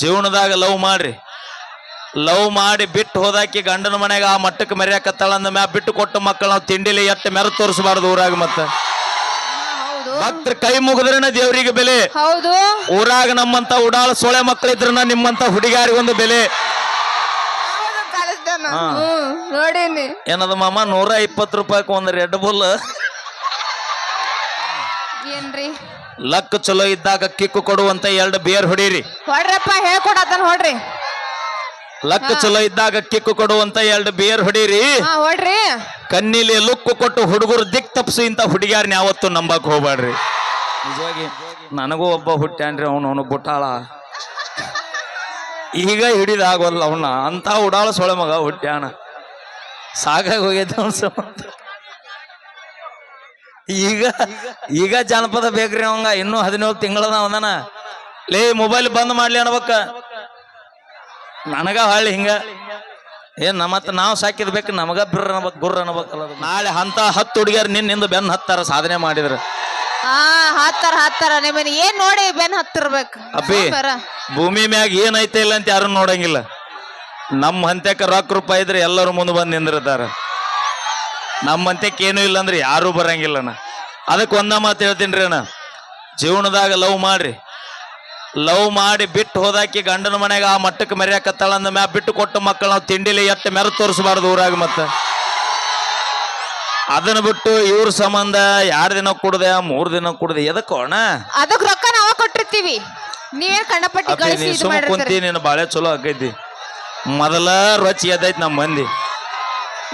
ಜೀವನದಾಗ ಲವ್ ಮಾಡ್ರಿ. ಲವ್ ಮಾಡಿ ಬಿಟ್ಟು ಹೋದಾಕಿ ಗಂಡನ ಮನೆಗೆ ಆ ಮಟ್ಟಕ್ಕೆ ಮರ್ಯಾಕತ್ತಾಳ ಅಂದ ಮ್ಯಾ ಬಿಟ್ಟು ಕೊಟ್ಟ ಮಕ್ಕಳು ನಾವು ತಿಂಡಿಲಿ ಎಟ್ಟು ಮೆರ ತೋರಿಸಬಾರ್ದು ಊರಾಗ ಮತ್ತ. ಭಕ್ತರ ಕೈ ಮುಗಿದ್ರನ ದೇವರಿಗೆ ಬೆಲೆ? ಹೌದು. ಊರಾಗ ನಮ್ಮಂತ ಉಡಾಳ ಸೊಳೆ ಮಕ್ಕಳಿದ್ರನ ನಿಮ್ಮಂತ ಹುಡುಗಿಯಾರಿಗೊಂದು ಬೆಲೆ? ನೋಡೀನಿ. ಏನದ ಮಾಮ ನೂರ ಇಪ್ಪತ್ತು ರೂಪಾಯಿ ಒಂದು ರೆಡ್ ಬುಲ್ ಲಕ್ ಚಲೋ ಇದ್ದಾಗ ಕಿಕ್ಕು ಕೊಡುವಂತ ಎರಡು ಬೇರ್ ಹೊಡೀರಿ. ಹೊಡ್ರಪ್ಪ ಹೇಳ್ಕೊಡತನ್ ಹೊಡ್ರಿ. ಲಕ್ ಚಲೋ ಇದ್ದಾಗ ಕಿಕ್ಕು ಕೊಡುವಂತ ಎರಡು ಬೇರ್ ಹೊಡೀರಿ. ಹಾ ಹೊಡ್ರಿ. ಕಣ್ಣಿಲಿ ಲುಕ್ಕು ಕೊಟ್ಟು ಹುಡುಗರು ದಿಕ್ ತಪ್ಸಿ ಇಂತ ಹುಡುಗಿಯಾರನ್ನ ಯಾವತ್ತು ನಂಬಕ್ ಹೋಗ್ಬೇಡ್ರಿ ನಿಜವಾಗಿ ನನಗೂ ಒಬ್ಬ ಹುಟ್ಟ್ಯಾನ್ರಿ ಅವನು ಅವನು ಬುಟ್ಟಾಳ. ಈಗ ಹಿಡಿದಾಗೋಲ್ಲ ಅವನ ಅಂತ ಉಡಾಳ ಸೊಳೆ ಮಗ ಹುಟ್ಟ್ಯಾನ. ಸಾಕಾಗಿ ಹೋಗೈತೆ ಅವನು ಈಗ ಈಗ ಜಾನಪದ ಬೇಕ್ರಿ ಅವಂಗ. ಇನ್ನೂ ಹದಿನೇಳು ತಿಂಗಳದ ಅವನ ಲೇ ಮೊಬೈಲ್ ಬಂದ್ ಮಾಡ್ಲಿ ಅನ್ಬೇಕ. ನನಗ ಹಳ್ಳಿ ಹಿಂಗ. ಏನ್ ನಮ್ಮತ್ತ ನಾವು ಸಾಕಿದ್ಬೇಕು ನಮಗ ಬಿರ್ರ ಅನ್ಬೇಕು ಗುರ್ ಅನ್ಬೇಕಲ್ಲ ನಾಳೆ ಹಂತ ಹತ್ತು ಹುಡುಗಿಯರು ನಿನ್ನಿಂದ ಬೆನ್ ಹತ್ತಾರ ಸಾಧನೆ ಮಾಡಿದ್ರ. ಹಾ ಹಾತಾರ ಹತ್ತಾರ. ನಿಮ್ಮನ್ನ ಏನ್ ನೋಡಿ ಬೆನ್ ಹತ್ತಿರ್ಬೇಕು? ಅಪ್ಪಿ ಭೂಮಿ ಮ್ಯಾಗ ಏನೈತೆ ಇಲ್ಲ ಅಂತ ಯಾರು ನೋಡಂಗಿಲ್ಲ. ನಮ್ಮ ಹಂತ್ಯಕ್ಕೆ ರೊಕ್ಕ ರೂಪಾಯಿ ಇದ್ರೆ ಎಲ್ಲರೂ ಮುಂದೆ ಬಂದು ನಿಂದಿರ್ತಾರ. ನಮ್ಮ ಏನು ಇಲ್ಲ ಅಂದ್ರೆ ಯಾರೂ ಅಣ್ಣ. ಅದಕ್ಕೆ ಒಂದ ಮಾತು ಹೇಳ್ತೀನಿ ಅಣ್ಣ. ಜೀವನದಾಗ ಲವ್ ಮಾಡ್ರಿ. ಲವ್ ಮಾಡಿ ಬಿಟ್ಟು ಹೋದಾಕಿ ಗಂಡನ ಮನೆಗೆ ಆ ಮಟ್ಟಕ್ಕೆ ಮರ್ಯಾಕತ್ತಾಳ ಅಂದ ಮ್ಯಾ ಬಿಟ್ಟು ಕೊಟ್ಟ ಮಕ್ಕಳು ನಾವು ತಿಂಡಿಲಿ ಎಟ್ಟು ಮೆರ ತೋರಿಸಬಾರ್ದು ಊರಾಗ ಮತ್ತೆ. ಅದನ್ನ ಬಿಟ್ಟು ಇವ್ರ ಸಂಬಂಧ ಯಾರ ದಿನ ಕುಡ್ದೆ ಮೂರ್ ದಿನ ಕುಡ್ದೆ ಎದಕ್ಕೋಣ ಅದಕ್ಕೆ ರೊಕ್ಕ ನಾವ ಕೊಟ್ಟಿರ್ತೀವಿ. ನೀವೇ ಕಣ್ಣಪಟ್ಟಿ ಸುಮ್ಮ ಕುಂತಿ ನೀನು ಬಾಳೆ ಚಲೋ ಆಕೈತಿ. ಮೊದಲ ರೊಚ್ಚಿ ಎದ್ದೈತಿ ನಮ್ಮ ಮಂದಿ.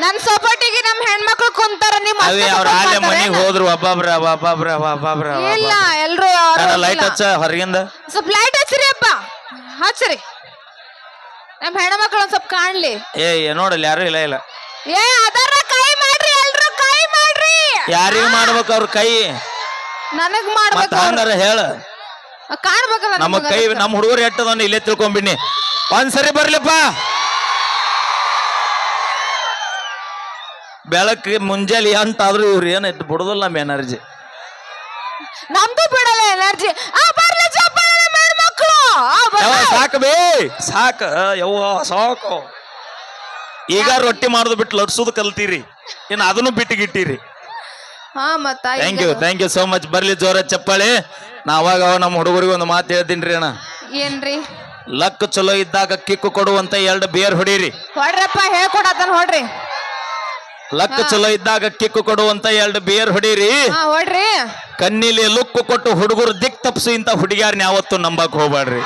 ನನ್ ಸಪೋರ್ಟಿಗೆ ನಮ್ ಹೆಣ್ಮಕ್ಳು ಕುಂತಾರ ನಿಮ್ ಅವೇ ಅವ್ರ ಆಲೆ ಮನಿಗ್? ಹೋದ್ರು ಒಬ್ಬೊಬ್ರ ಒಬ್ಬೊಬ್ರ ಒಬ್ಬೊಬ್ರ ಇಲ್ಲ ಎಲ್ರು ಲೈಟ್. ಹಚ್ಚ ಹೊರಗಿಂದ? ಸ್ವಲ್ಪ ಲೈಟ್ ಹಚ್ಚ್ರಿ ಅಪ್ಪ ಹಚ್ಚಿರಿ. ನಮ್ ಹೆಣ್ಮಕ್ಳು ಒಂದ್ ಸ್ವಲ್ಪ ಕಾಣ್ಲಿ. ಏ ನೋಡಲ್ಲ ಯಾರು ಇಲ್ಲ ಇಲ್ಲ. ಏ ಅದರ ಕೈ ಮಾಡ್ರಿ ಎಲ್ರು ಕೈ ಮಾಡ್ರಿ. ಯಾರಿಗ ಮಾಡ್ಬೇಕು ಅವ್ರ ಕೈ? ನನಗ್ ಮಾಡ್ಬೇಕು ಹೇಳ. ಕಾಣ್ಬೇಕಲ್ಲ ನಮ್ಮ ಕೈ. ನಮ್ಮ ಹುಡುಗರು ಎಟ್ಟದನ್ನ ಇಲ್ಲೇ ತಿಳ್ಕೊಂಬಿನಿ ಒಂದ್ಸರಿ ಬರ್ಲಿಪ್ಪ. ಬೆಳಗ್ಗೆ ಮುಂಜಾನೆ ಆದ್ರೂ ಇವ್ರು ಏನೈತಿ ಬಿಡೋದಿಲ್ಲ ಬಿಡುದಿಲ್ಲ ನಮ್ಮ ಎನರ್ಜಿ. ನಮ್ದು ಬಿಡಲ್ಲ ಎನರ್ಜಿ. ಆ ಬರ್ಲಿ ಚಪ್ಪಾಳೆ. ಸಾಕು ಬೇ. ಸಾಕ ಯವ್ವ ಸಾಕು. ಈಗ ರೊಟ್ಟಿ ಮಾಡೋದು ಬಿಟ್ಟು ಲಟ್ಸೋದು ಕಲ್ತೀರಿ. ಇನ್ನು ಅದನ್ನು ಬಿಟ್ಟಿಗಿಟ್ಟಿರಿ. ಹಾ ಮತ್ತ thank you thank you so much ಬರ್ಲಿ ಜೋರ ಚಪ್ಪಾಳೆ. ನಾ ಅವಾಗ ಅವಾಗ ನಮ್ಮ ಹುಡುಗರಿಗೆ ಒಂದು ಮಾತು ಹೇಳ್ತೀನಿ ಅಣ್ಣ. ಏನ್ರಿ? ಲಕ್ ಚಲೋ ಇದ್ದಾಗ ಕಿಕ್ಕು ಕೊಡುವಂತ ಎರಡು ಬೇರ್ ಹೊಡೀರಿ. ಹೊಡ್ರಪ್ಪ ಹೇಳ್ಕೊಡತನ್ ಹೊಡ್ರಿ. ಲಕ್ ಚಲೋ ಇದ್ದಾಗ ಕಿಕ್ಕು ಕೊಡುವಂತ ಎರಡು ಬಿಯರ್ ಹೊಡೀರಿ. ಹೊಡ್ರಿ. ಕಣ್ಣಿಲಿ ಲುಕ್ಕು ಕೊಟ್ಟು ಹುಡುಗರು ದಿಕ್ ತಪ್ಸು ಇಂತ ಹುಡುಗಿಯಾರನ್ನ ಯಾವತ್ತು ನಂಬಕ್ ಹೋಗ್ಬೇಡ್ರಿ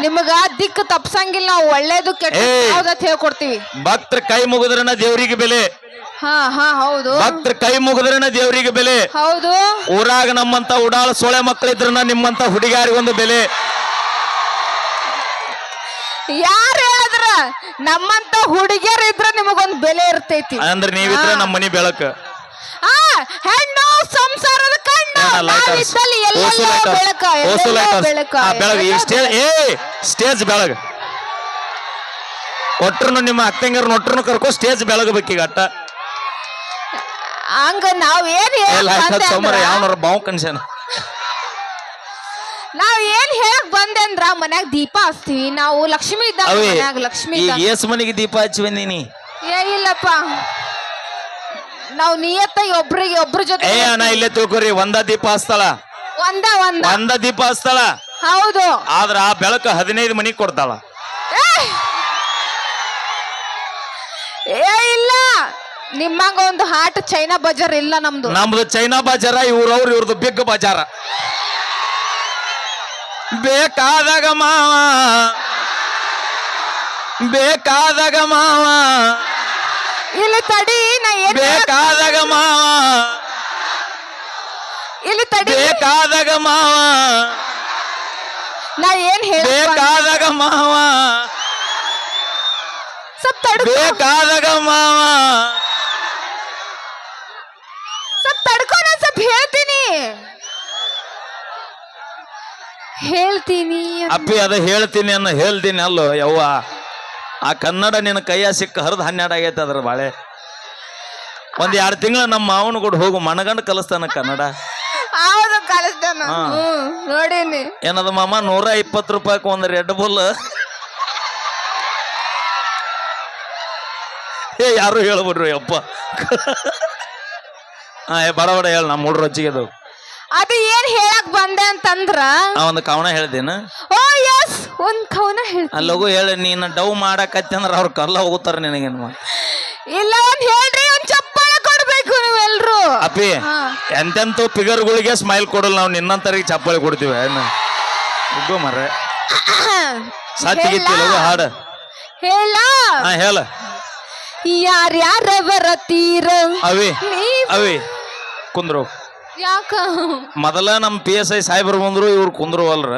ನಿಮಗ ದಿಕ್ಕು ತಪ್ಸಂಗಿಲ್ಲ ನಾವು ಒಳ್ಳೇದು ಕೆಟ್ಟ ಹೇಳ್ಕೊಡ್ತೀವಿ. ಭಕ್ತರ ಕೈ ಮುಗಿದ್ರನ ದೇವರಿಗೆ ಬೆಲೆ. ಹಾ ಹಾ ಹೌದು. ಭಕ್ತರ ಕೈ ಮುಗಿದ್ರನ ದೇವರಿಗೆ ಬೆಲೆ. ಹೌದು. ಊರಾಗ ನಮ್ಮಂತ ಉಡಾಳ ಸೊಳೆ ಮಕ್ಕಳಿದ್ರನ ನಿಮ್ಮಂತ ಹುಡುಗಿಯಾರಿಗೊಂದು ಬೆಲೆ. ಯಾರು ನಮ್ಮಂತ ಹುಡುಗಿಯರ್ ಇದ್ರ ನಿಮಗೊಂದ್ ಬೆಲೆ ಇರ್ತೈತಿ. ಅಂದ್ರೆ ನೀವಿದ್ರೆ ನಮ್ಮ ಮನಿ ಬೆಳಕ. ಆ ಹೆಣ್ಣು ಸಂಸಾರದ ಕಣ್ಣು. ನಾವಿದ್ದಲ್ಲಿ ಎಲ್ಲೆಲ್ಲೋ ಬೆಳಕ ಎಲ್ಲೆಲ್ಲೋ ಬೆಳಕ. ಬೆಳಗ ಈ ಸ್ಟೇಜ್ ಏ ಸ್ಟೇಜ್ ಬೆಳಗ. ಒಟ್ರು ನಿಮ್ಮ ಅಕ್ಕಂಗರ್ ಒಟ್ರನು ಕರ್ಕೊ ಸ್ಟೇಜ್ ಬೆಳಗಬೇಕೀಗ ಅಟ್ಟ. ಹಂಗ ನಾವ್ ಏನ್ ಏ ಬಂದೆ ಸೋಮರ ಅಂದ್ರ- ಯಾವನಾರ ಬಾವು ಏನ್ ಹೇಳಕ್ ಬಂದೆ ಅಂದ್ರ ಮನ್ಯಾಗ ದೀಪ ಹಚ್ತೀವಿ. ನಾವು ಲಕ್ಷ್ಮಿ ಇದ್ದಾಗ ಅವೇ ಮನ್ಯಾಗ ಲಕ್ಷ್ಮಿ ಈಗ ಮನೆಗೆ ಏಸ್ ಮನಿಗೆ ದೀಪ ಹಚ್ಚಿ ಬಂದೀನಿ. ಏ ಇಲ್ಲಪ್ಪ. ನಾವು ನಿಯತ್ತಾಗಿ ಒಬ್ರಿಗೆ ಒಬ್ರ ಜೊತೆ ಏ ಅಣ್ಣ ಇಲ್ಲೇ ತಿಳ್ಕೊರಿ ಒಂದ ದೀಪ ಹಚ್ತಾಳ. ಒಂದ ಒಂದ. ಒಂದ ದೀಪ ಹಚ್ತಾಳ. ಹೌದು. ಆದ್ರ ಆ ಬೆಳಕು ಹದಿನೈದು ಮನಿ ಕೊಡ್ತಾಳ. ಏ! ಏ ಇಲ್ಲ. ನಿಮ್ಮಂಗ ಒಂದು ಹಾಟ್ ಚೈನಾ ಬಜಾರ್ ಇಲ್ಲ ನಮ್ದು. ನಮ್ದು ಚೈನಾ ಬಜಾರ ಇವ್ರವ್ರು ಇವ್ರದ್ದು ಬಿಗ್ ಬಾಜಾರ. ಬೇಕಾದಾಗ ಮಾವ. ಬೇಕಾದಾಗ ಮಾವ. ಇಲ್ಲಿ ತಡಿ ಬೇಕಾದಾಗ ಮಾವ. ಇಲ್ಲಿ ತಡಿ. ಬೇಕಾದಾಗ ಮಾವ. ನಾ ಏನ್ ಹೇಳ ಬೇಕಾದಾಗ ಮಾವ. ಸ್ವಲ್ಪ ತಡ್ಕೊ. ಬೇಕಾದಾಗ ಮಾವ. ಸ್ವಲ್ಪ ತಡ್ಕೊ ನಾನ್ ಸ್ವಲ್ಪ ಹೇಳ್ತೀನಿ. ಹೇಳ್ತೀನಿ ಅಪ್ಪಿ ಅದ ಹೇಳ್ತೀನಿ ಅನ್ನ ಹೇಳ್ತೀನಿ ಅಲ್ಲೋ ಯವ್ವ. ಆ ಕನ್ನಡ ನಿನ್ನ ಕೈಯ ಸಿಕ್ಕ ಹರಿದು ಹನ್ನೆರಡು ಆಗೈತೆ ಅದ್ರ ಬಾಳೆ. ಒಂದ್ ಎರಡು ತಿಂಗಳು ನಮ್ಮ ಮಾವನ ಕೂಡ ಹೋಗು ಮನಗಂಡು ಕಲಿಸ್ತಾನ ಕನ್ನಡ. ಹೌದು ಕಳಿಸ್ತಾನ ಹಾ. ಹ್ಮ್ ನೋಡೀನಿ. ಏನದ ಮಾಮ ನೂರ ಇಪ್ಪತ್ತು ರೂಪಾಯಿಗೆ ಒಂದು ರೆಡ್ ಬುಲ್ ಏ ಯಾರು ಹೇಳ್ಬಿಡ್ರಿ ಅಪ್ಪ ಹಾ ಏ ಬಡ ಬಡ ಹೇಳ ನಮ್ಮ ಹುಡ್ರು ಅದು. ಅದು ಏನ್ ಹೇಳಕ್ ಬಂದೆ ಅಂತಂದ್ರ ಆ ಒಂದು ಕವನ ಹೇಳ್ದೇನ? ಓ ಎಸ್ ಒಂದ್ ಕವನ ಹೇಳ್ತೀನಿ. ಅಲ್ಲೋಗು ಹೇಳಿ ನೀನು ಡವ್ ಮಾಡಕತ್ತಿ ಅಂದ್ರೆ ಅವ್ರ ಕಲ್ಲ ಹೋಗುತ್ತಾರ ನಿನಗೇನು ಇಲ್ಲ ಒಂದ್ ಹೇಳ್ರಿ ಒಂದ್ ಚಪ್ಪಾಳೆ ಕೊಡ್ಬೇಕು ನೀವೆಲ್ರು. ಅಪ್ಪಿ ಹಾ. ಎಂತೆಂತೂ ಫಿಗರ್ಗಳಿಗೆ ಸ್ಮೈಲ್ ಕೊಡಲ್ಲ ನಾವು ನಿನ್ನಂತರಿಗೆ ಚಪ್ಪಾಳಿ ಕೊಡ್ತೀವಿ ಏನು? ಮರ್ರೆ. ಸಾತಿಗಿತ್ತಿ ಲಗು ಹಾಡು. ಹೇಳ. ಹಾ ಹೇಳ. ಯಾರ್ಯಾರ ಬರತೀರ ಅವಿ ನೀವ್. ಅವಿ ಕುಂದ್ರು. ಯಾಕ? ಮೊದಲ ನಮ್ಮ ಪಿ ಎಸ್ ಐ ಸಾಹೇಬ್ರು ಬಂದ್ರು ಇವ್ರು ಕುಂದ್ರು ಅಲ್ರ.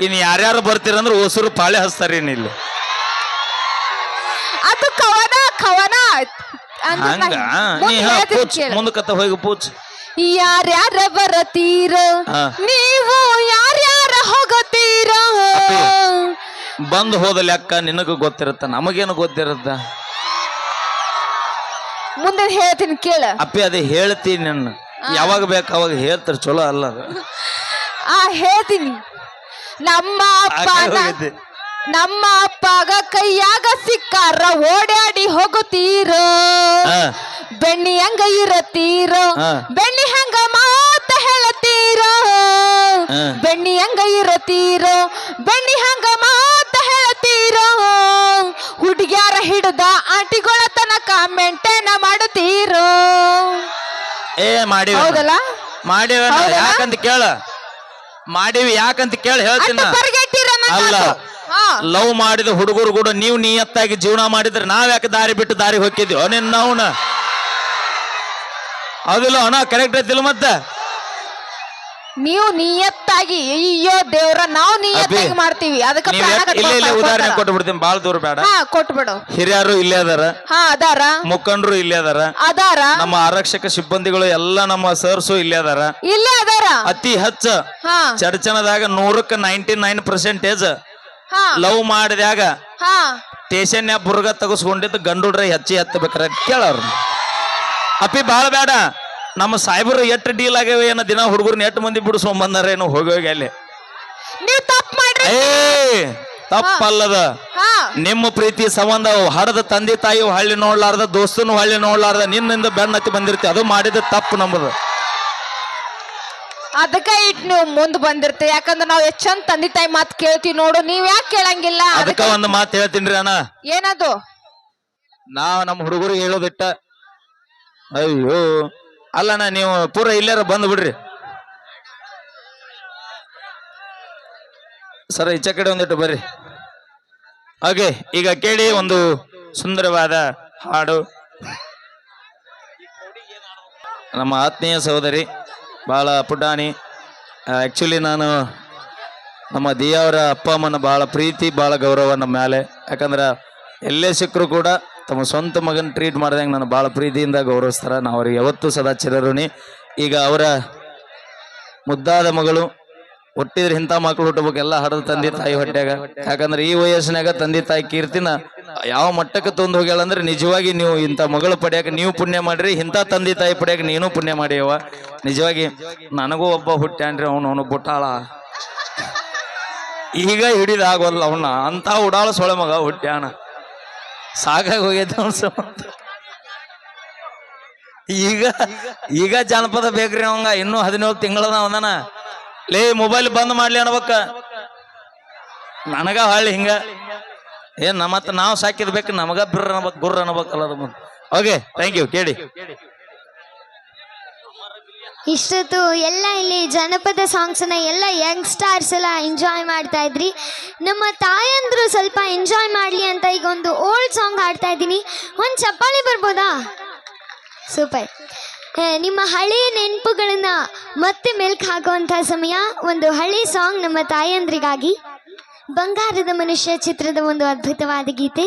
ಇನ್ ಯಾರ್ಯಾರು ಬರ್ತೀರಂದ್ರೆ ಹೊಸರು ಪಾಳೆ ಹಚ್ತಾರ ಇಲ್ಲಿ. ಅದು ಕವನ ಕವನ. ಅಂದ್ರೆ ಹಂಗ? ನಾ- ನೀ ಮುಂದ್ ಹೇಳ್ತೀನಿ ಪೂಚ್ ಕೇಳು. ಮುಂದಕ್ಕತ್ತ ಹೋಗಿ ಪೂಚ್ ಯಾರ್ಯಾರ ಬರತೀರ? ಹಾ. ನೀವು ಯಾರ್ಯಾರ ಹೋಗತೀರ? ಅಪ್ಪಿ. ಬಂದ್ ಹೋದ ಲೆಕ್ಕ ನಿನಗ ಗೊತ್ತಿರುತ್ತ ನಮಗೇನು ಗೊತ್ತಿರುತ್ತ? ಮುಂದೆ ಹೇಳ್ತೀನಿ ಕೇಳ. ಅಪ್ಪಿ ಅದೇ ಹೇಳ್ತೀನಿ ನನ್ನ. ಯಾವಾಗ ಬೇಕು ಅವಾಗ ಹೇಳ್ತಾರೆ ಚಲೋ ಅಲ್ಲ ಅದು. ಆ ಹೇಳ್ತೀನಿ. ನಮ್ಮ ಅಪ್ಪ ಅಪ್ಪನ. ನಮ್ಮ ಅಪ್ಪಗ ಕೈಯಾಗ ಸಿಕ್ಕಾರ ಓಡಾಡಿ ಹೋಗುತ್ತೀರೋ? ಹಾ. ಬೆಣ್ಣಿ ಹಂಗ ಇರತ್ತೀರೋ? ಹಾ. ಬೆಣ್ಣಿ ಹಂಗ ಮಾತ ಹೇಳತ್ತೀರೋ? ಹಾ. ಬೆಣ್ಣಿ ಹಂಗ ಇರತ್ತೀರೋ? ಬೆಣ್ಣಿ ಹಂಗ ಮಾತ ಹೇಳತ್ತೀರೋ? ಹುಡುಗ್ಯಾರ ಹಿಡ್ದ ಆಂಟಿಗಳ ತನಕ ಮೆಂಟೇನ ಮಾಡುತ್ತೀರೋ? ಏ ಮಾಡಿವಿ ಹೌದಲ್ಲ? ಮಾಡಿವ ಹೌದಲ್ಲ? ಯಾಕಂತ ಕೇಳ. ಮಾಡಿವಿ ಯಾಕಂತ ಕೇಳ ಹೇಳ್ತೀನಿ ಅಲ್ಲ ಲವ್ ಮಾಡಿದ ಹುಡುಗರು ಕೂಡ ನೀವು ನಿಯತ್ತಾಗಿ ಜೀವನ ಮಾಡಿದ್ರೆ ನಾವ್ ಯಾಕೆ ದಾರಿ ಬಿಟ್ಟು ದಾರಿ ಹೋಗಿದ್ವಿ ನಿನ್ನ ಅವನ ಹೌದಿಲ್ಲ ಅಣ್ಣ ಕರೆಕ್ಟ್ ಐತಿಲ್ಲ ಮತ್ತೆ? ನೀವು ನಿಯತ್ತಾಗಿ ಅಯ್ಯೋ ದೇವ್ರ ನಾವು ನಿಯತ್ತಾಗಿ ಅಭಿ, ಮಾಡ್ತೀವಿ. ಅದಕ್ಕೆ ನೀವ್ ಪ್ರಾಣ ಯಾಕ್- ಇಲ್ಲ ಇಲ್ಲ ಉದಾಹರಣೆ. ಕೊಟ್ಟು ಬಿಡ್ತೀನಿ ಬಾಳ ದೂರ ಬೇಡ. ಹಾ ಕೊಟ್ಬಿಡು. ಹಿರಿಯರು ಇಲ್ಲೇ ಅದಾರ. ಹಾ ಅದಾರ. ಮುಖಂಡರು ಇಲ್ಲೇ ಅದಾರ. ಅದಾರ. ನಮ್ಮ ಆರಕ್ಷಕ ಸಿಬ್ಬಂದಿಗಳು ಎಲ್ಲ ನಮ್ಮ ಸರ್ಸು ಇಲ್ಲೇ ಅದಾರ. ಇಲ್ಲೇ ಅದಾರ. ಅತಿ ಹೆಚ್ಚ ಹಾ. ಚರ್ಚನದಾಗ ನೂರಕ್ಕೆ ನೈಂಟಿ ನೈನ್ ಪರ್ಸೆಂಟೇಜ್ ಹಾ. ಲವ್ ಮಾಡಿದಾಗ ಹಾ. ಸ್ಟೇಷನ್ ಬುರ್ಗ ತಗಸ್ಕೊಂಡಿದ್ದು ಗಂಡುಡ್ರೆ ಹೆಚ್ಚಿ ಹತ್ತಬೇಕ್ರ ಕೇಳೋರು. ಅಪ್ಪಿ ಬಾಳ ಬೇಡ. ನಮ್ಮ ಸಾಹೇಬರು ಎಷ್ಟು ಡೀಲ್ ಆಗ್ಯಾವ ಏನ ದಿನ ಹುಡುಗರ್ನ ಎಷ್ಟು ಮಂದಿ ಬಿಡಿಸ್ಕೊಂಡ್ ಬಂದಾರ ಏನೋ ಹೋಗಿ ಹೋಗಿ ಅಲ್ಲಿ. ನೀವ್ ತಪ್ಪು ಮಾಡ್ರಿ. ಏ ತಪ್ಪಲ್ಲದ. ಹಾ ನಿಮ್ಮ ಪ್ರೀತಿ ಸಂಬಂಧ ಹಡದ ತಂದೆ ತಾಯಿ ಹಳ್ಳಿ ನೋಡ್ಲಾರ್ದ ದೋಸ್ತನು ಹಳ್ಳಿ ನೋಡ್ಲಾರ್ದ ನಿನ್ನಿಂದ ಬೆನ್ನತ್ತಿ ಬಂದಿರ್ತಿ. ಅದು ಮಾಡಿದ ತಪ್ಪು ನಮ್ಮದು ಅದಕ್ಕೆ ಇಟ್ ನೀವು ಮುಂದ್ ಬಂದಿರ್ತೀವಿ ಯಾಕಂದ್ರೆ ನಾವ್ ಎಷ್ಟ್ ಚಂದ ತಂದೆ ತಾಯಿ ಮಾತು ಕೇಳ್ತೀವಿ ನೋಡು. ನೀವ್ ಯಾಕೆ ಕೇಳಂಗಿಲ್ಲ? ಅದಕ್ಕ ಅದಕ್ಕ ಒಂದು ಮಾತು ಹೇಳ್ತೀನಿ ಅಣ್ಣ. ಏನದು? ನಾವ್ ನಮ್ಮ ಹುಡುಗರಿಗೆ ಹೇಳೋದಿಟ್ಟ ಅಯ್ಯೋ ಅಲ್ಲಣ್ಣ, ನೀವು ಪೂರ ಇಲ್ಲಾರ ಬಂದು ಬಿಡ್ರಿ. ಸರ್, ಈಚೆ ಕಡೆ ಒಂದಿಟ್ಟು ಬರ್ರಿ. ಹಾಗೆ, ಈಗ ಕೇಳಿ ಒಂದು ಸುಂದರವಾದ ಹಾಡು. ನಮ್ಮ ಆತ್ಮೀಯ ಸಹೋದರಿ ಭಾಳ ಪುಟಾಣಿ. ಆ್ಯಕ್ಚುಲಿ ನಾನು ನಮ್ಮ ದಿಯವರ ಅಪ್ಪ ಅಮ್ಮನ ಭಾಳ ಪ್ರೀತಿ ಭಾಳ ಗೌರವ ನಮ್ಮ ಮೇಲೆ ಯಾಕಂದ್ರೆ, ಎಲ್ಲೇ ಸಿಕ್ಕರು ಕೂಡ ತಮ್ಮ ಸ್ವಂತ ಮಗನ ಟ್ರೀಟ್ ಮಾಡ್ದಂಗೆ ನಾನು ಭಾಳ ಪ್ರೀತಿಯಿಂದ ಗೌರವಿಸ್ತಾರ. ನಾವು ಅವ್ರಿಗೆ ಯಾವತ್ತೂ ಸದಾ ಚಿರಋಣಿ. ಈಗ ಅವರ ಮುದ್ದಾದ ಮಗಳು ಹುಟ್ಟಿದ್ರೆ ಇಂಥ ಮಕ್ಕಳು ಹುಟ್ಟಬೇಕು, ಎಲ್ಲ ಹಡದ ತಂದೆ ತಾಯಿ ಹೊಟ್ಟೆಗ ಯಾಕಂದ್ರೆ ಈ ವಯಸ್ಸಿನಾಗ ತಂದೆ ತಾಯಿ ಕೀರ್ತಿನ ಯಾವ ಮಟ್ಟಕ್ಕೆ ತಂದು ಹೋಗ್ಯಾಳ ಅಂದ್ರೆ ನಿಜವಾಗಿ ನೀವು ಇಂಥ ಮಗಳು ಪಡೆಯಕ್ಕೆ ನೀವು ಪುಣ್ಯ ಮಾಡ್ರಿ, ಇಂಥ ತಂದೆ ತಾಯಿ ಪಡೆಯಕ್ಕೆ ನೀನು ಪುಣ್ಯ ಮಾಡಿಯವ ನಿಜವಾಗಿ ನನಗೂ ಒಬ್ಬ ಹುಟ್ಟ್ಯಾನ್ರಿ, ಅವನು ಅವನು ಬುಟ್ಟಾಳ. ಈಗ ಹಿಡಿದಾಗೋಲ್ಲ ಅವನ್ನ ಅಂತ ಉಡಾಳ ಸೊಳೆ ಮಗ ಹುಟ್ಟ್ಯಾಣ ಸಾಕಾಗಿ ಹೋಗೈತೆ. ಈಗ ಈಗ ಜಾನಪದ ಬೇಕ್ರಿ ಅವಂಗ, ಇನ್ನೂ ಹದಿನೇಳು ತಿಂಗಳದ ಲೇ ಮೊಬೈಲ್ ಬಂದ್ ಮಾಡ್ಲಿ ಅನ್ಬೇಕ. ನನಗ ಹಳ್ಳಿ ಹಿಂಗ. ಏನ್ ನಮ್ಮ ನಾವು ಸಾಕಿರ್ಬೇಕು ನಮಗ ಬಿರ್ರ ಅನ್ಬೇಕು, ಗುರ್ರ ಅನ್ಬೇಕಲ್ಲ ಓಕೆ ಥ್ಯಾಂಕ್ ಯು ಕೇಳಿ. ಇಷ್ಟೊತ್ತು ಎಲ್ಲ ಇಲ್ಲಿ ಜನಪದ ಸಾಂಗ್ಸನ್ನ ಎಲ್ಲ ಯಂಗ್ ಸ್ಟಾರ್ಸ್ ಎಲ್ಲ ಎಂಜಾಯ್ ಮಾಡ್ತಾ ಇದ್ರಿ. ನಮ್ಮ ತಾಯಂದ್ರು ಸ್ವಲ್ಪ ಎಂಜಾಯ್ ಮಾಡಲಿ ಅಂತ ಈಗ ಒಂದು ಓಲ್ಡ್ ಸಾಂಗ್ ಹಾಡ್ತಾ ಇದ್ದೀನಿ. ಒಂದು ಚಪ್ಪಾಳಿ ಬರ್ಬೋದಾ? ಸೂಪರ್ ನಿಮ್ಮ ಹಳೆಯ ನೆನಪುಗಳನ್ನ ಮತ್ತೆ ಮೆಲ್ಕ್ ಹಾಕುವಂಥ ಸಮಯ ಒಂದು ಹಳೆ ಸಾಂಗ್ ನಮ್ಮ ತಾಯಂದ್ರಿಗಾಗಿ ಬಂಗಾರದ ಮನುಷ್ಯ ಚಿತ್ರದ ಒಂದು ಅದ್ಭುತವಾದ ಗೀತೆ.